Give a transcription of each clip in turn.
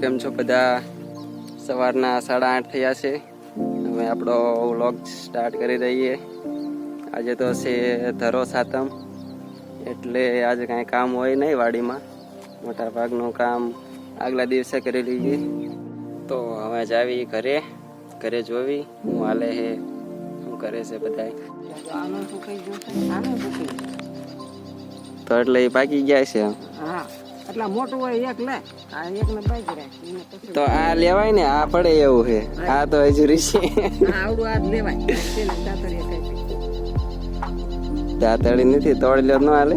કેમ છો બધા? સવારના સાડા આઠ થયા છે. હવે આપણો વ્લોગ સ્ટાર્ટ કરી રહીએ આજે તો છે ધરો સાતમ. એટલે આજે કાંઈ કામ હોય નહીં વાડીમાં. મોટાભાગનું કામ આગલા દિવસે કરી લઈએ. તો હવે જ આવી ઘરે. ઘરે જોવી હું હાલે હે? શું કરે છે ગયું તો એટલે પાકી ગયા છે હા. એટલા મોટું હોય એક લે આ એક ને બાઈક રાખ તો આ લેવાય ને આ પડે એવું છે. આ તો હજુ છે આ આવડું આ લેવાય. દાતડી નથી તોડી લ્યો ન હાલે.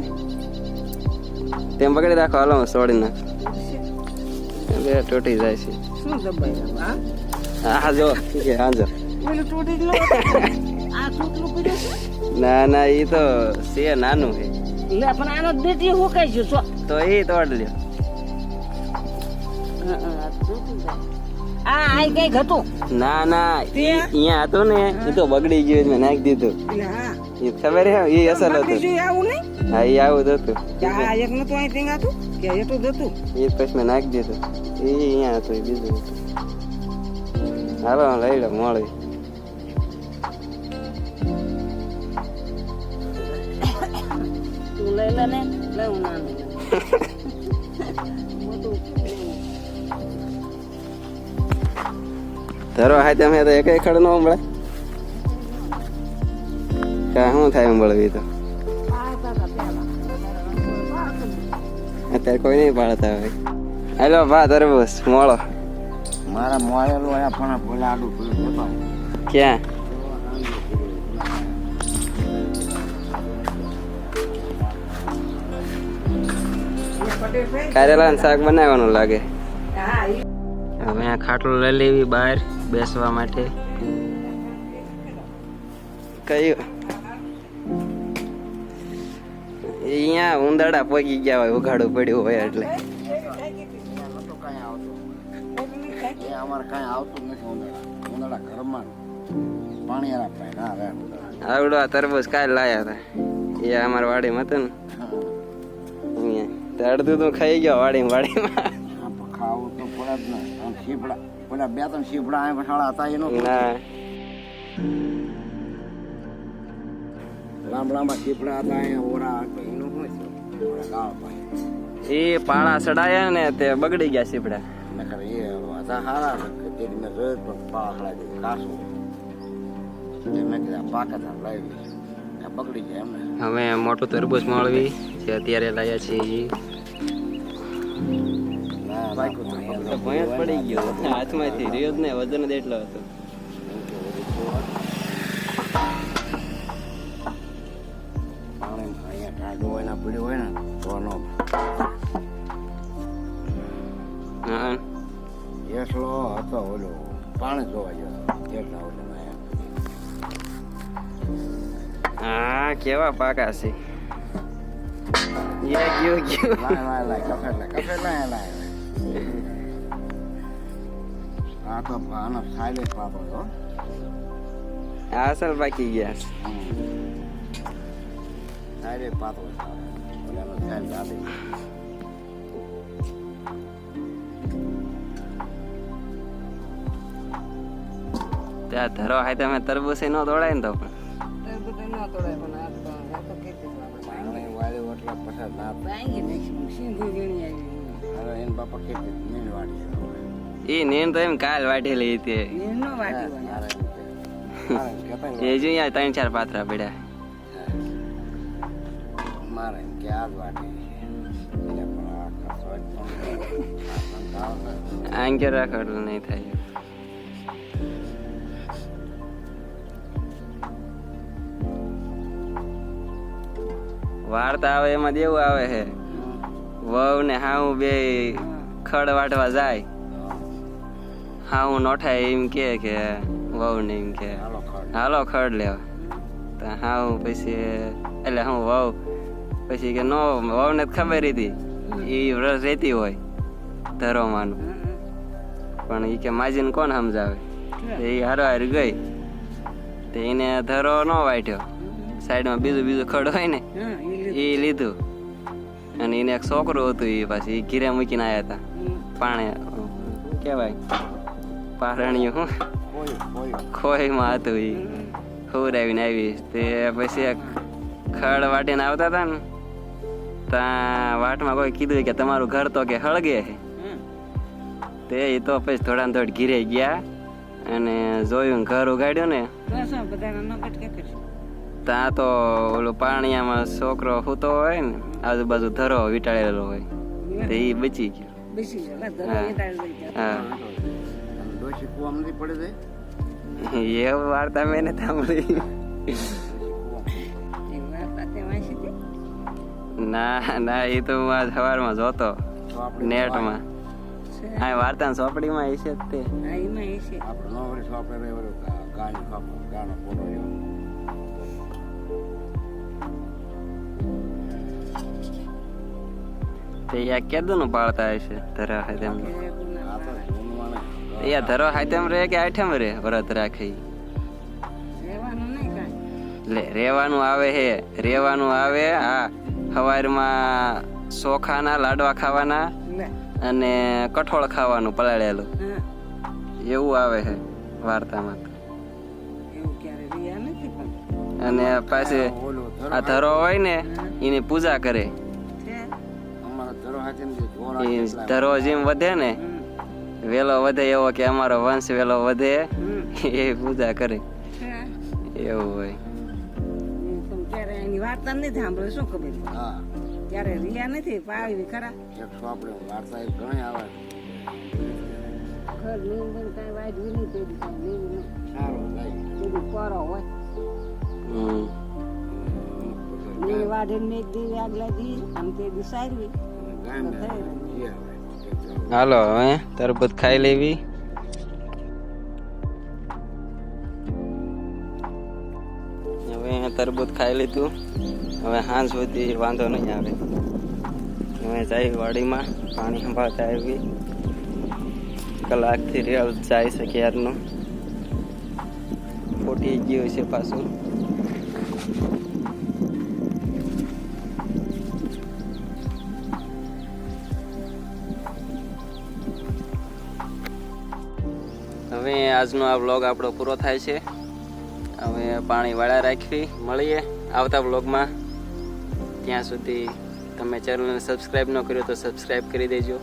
તેમ પકડી રાખો હાલો હું તોડી નાખ. બે તૂટી જાય છે. શું દબાઈ હા? હા જો કે હા જો. તૂટી જ લો આ તૂટલું પડ્યું છે? ના ના એ તો છે નાનું છે. લે પણ આનો દેતી હું કઈ છો તો એ તોડ લ્યો. આ કઈ હતું. ના ના અહીંયા હતું ને એ તો બગડી ગયું મેં નાખી દીધું. હા. એ ખબર હે એ અસલ હતું. આવું નહીં? હા એ આવું જ હતું. આ એક નતું અહીં ટીંગાતું કે એટલું જ હતું? એ પછી મેં નાખી દીધું. એ અહીંયા હતું એ બીજું હાલો લઈ લો મળી. તું લઈ લે ને ધરો હા તમે તો એક ખડ નો મળે કા શું થાય મળવી તો? અત્યારે કોઈ નહીં પાડતા હોય. હેલો ભા તરબૂસ મોળો મારા મોળેલું આ પણ બોલે આડું ભૂલું ક્યાં? કારેલા શાક બનાવવાનું લાગે. હવે આ ખાટલો લઈ લેવી બહાર બેસવા માટે. કયું? અહીંયા ઉંદાડા પોગી ગયા હોય ઉઘાડું પડ્યું હોય એટલે. આવડવા તરબૂજ આવડો આ કાલ લાયા હતા એ અમારા વાડીમાં હતું ને. અડધું તો ખાઈ ગયો વાડી વાડીમાં. ખાવું તો પડે જ ને. શીપડા પેલા બે ત્રણ શીપડા આ પછાડા હતા એનો ના લાંબ લાંબા શીપડા હતા અહીંયા ઓરા એ પાળા સડાયા ને તે બગડી ગયા સીપડા. નકર એ હારા તે મેં જોયું પણ પાળા હતા લાવી બગડી ગયા એમને હવે મોટું તરબૂચ મળવી જે અત્યારે લાયા છે એ પડી ગયો. હાથમાંથી રહ્યો જ ને વજન જ એટલો હતો. એટલો હતો ઓલો પાણી જોવા ગયો એટલા ઓલો હા કેવા પાકા છે. યા ગયો ગયો લાય લાય લાય કફે લાય કફે લાય લાય આ તો આનો સાયલે પાપો છો આ અસલ પાકી ગયા છે સાયલે પાતો ઓલાનો સાયલ દાદી ત્યાં ધરો હાય તમે તરબૂચ નો દોડાય ને તો પણ તરબૂચ ન તોડાય પણ એટલે વીણી આવી હવે એને બાપા કેટલી મીન વાળી એ નેન તો એમ કાલ વાટેલી હતી. નીર નો વાટી એ જો અહીંયા ત્રણ ચાર પાત્રા પડ્યા. મારે કે આ વાટી આંગે નહીં થાય. વાર્તા આવે એમાં દેવું આવે છે વહુ ને હાઉ બે ખડ વાટવા જાય. હાઉ નોઠાય એમ કે કે વહુ ને એમ કે. હાલો ખડ. લેવા તો હાઉ પછી એટલે હું વહુ પછી કે નો વહુ ને ખબર હતી. એ વ્રત રહેતી હોય ધરોમાનું. પણ એ કે માજીને કોણ સમજાવે? એ હારો હાર ગઈ. તો એને ધરો ન વાટ્યો સાઈડમાં બીજું બીજું ખડ હોય ને એ લીધું. અને એને એક છોકરો હતું એ પાછી એ ઘીરે મૂકીને આવ્યા હતા. પાણે કહેવાય પારણિયું હું. ખોઈમાં હતું એ. ખવડાવીને આવી. તે પછી એક ખડ વાટીને આવતા હતા ને, ત્યાં વાટમાં કોઈ કીધું કે તમારું ઘર તો કે હળગે તે એ તો પછી થોડા ને થોડ ઘીરે ગયા અને જોયું ઘર ઉગાડ્યું ને. ત્યાં તો ઓલું પાણીયામાં છોકરો સૂતો હોય ને આજુબાજુ ધરો વીટાળેલો હોય તે એ બચી ગયો. એ વાર્તા મેં નથી સાંભળી. ના ના એ તો હું આજ સવારમાં જોતો નેટમાં. આ વાર્તા ચોપડીમાં એ છે તે તે યા કેદું પાળતા હશે ધરા હાથેમ. આ યા ધરો હાથેમ રે કે આઠેમ રે વ્રત રાખી રહેવાનું લે રેવાનું આવે હે રેવાનું આવે હા સવારમાં ચોખાના લાડવા ખાવાના અને કઠોળ ખાવાનું પલાળેલું. એવું આવે છે વાર્તામાં અને પાછી આ ધરો હોય ને એની પૂજા કરે. અમારા ધરો હાથે જે ધોરા એ કેટલા ધરો જેમ વધે ને? વેલો વધે એવો કે અમારો વંશ વેલો વધે. એ પૂજા કરે. એવું હોય. એની વાર્તા નથી સાંભળે શું ખબર? ત્યારે રહ્યા નથી? પાવી ખરા. આપણે વાર્તા ઘણી આવે. ઘર કાંઈ નહીં તેડી કાંઈ સારું લઈ તેડી હોય. નીર વાઢીને મેં દી આગલા દી આમ તે દી સારવી. હાલો, હવે તરબૂત ખાઈ લેવી. હવે તરબૂત ખાઈ લીધું. હવે સાંજ સુધી વાંધો નહીં આવે. હવે જાય વાડીમાં પાણી સંભાળતા આવી. કલાકથી રિયલ જાય છે ક્યારનું ફૂટી ગયું છે પાછું. હવે આજનો આ વ્લોગ આપણો પૂરો થાય છે. હવે પાણી વાળા રાખવી મળીએ આવતા વ્લોગમાં ત્યાં સુધી તમે ચેનલને સબસ્ક્રાઈબ ન કર્યો તો સબસ્ક્રાઈબ કરી દેજો.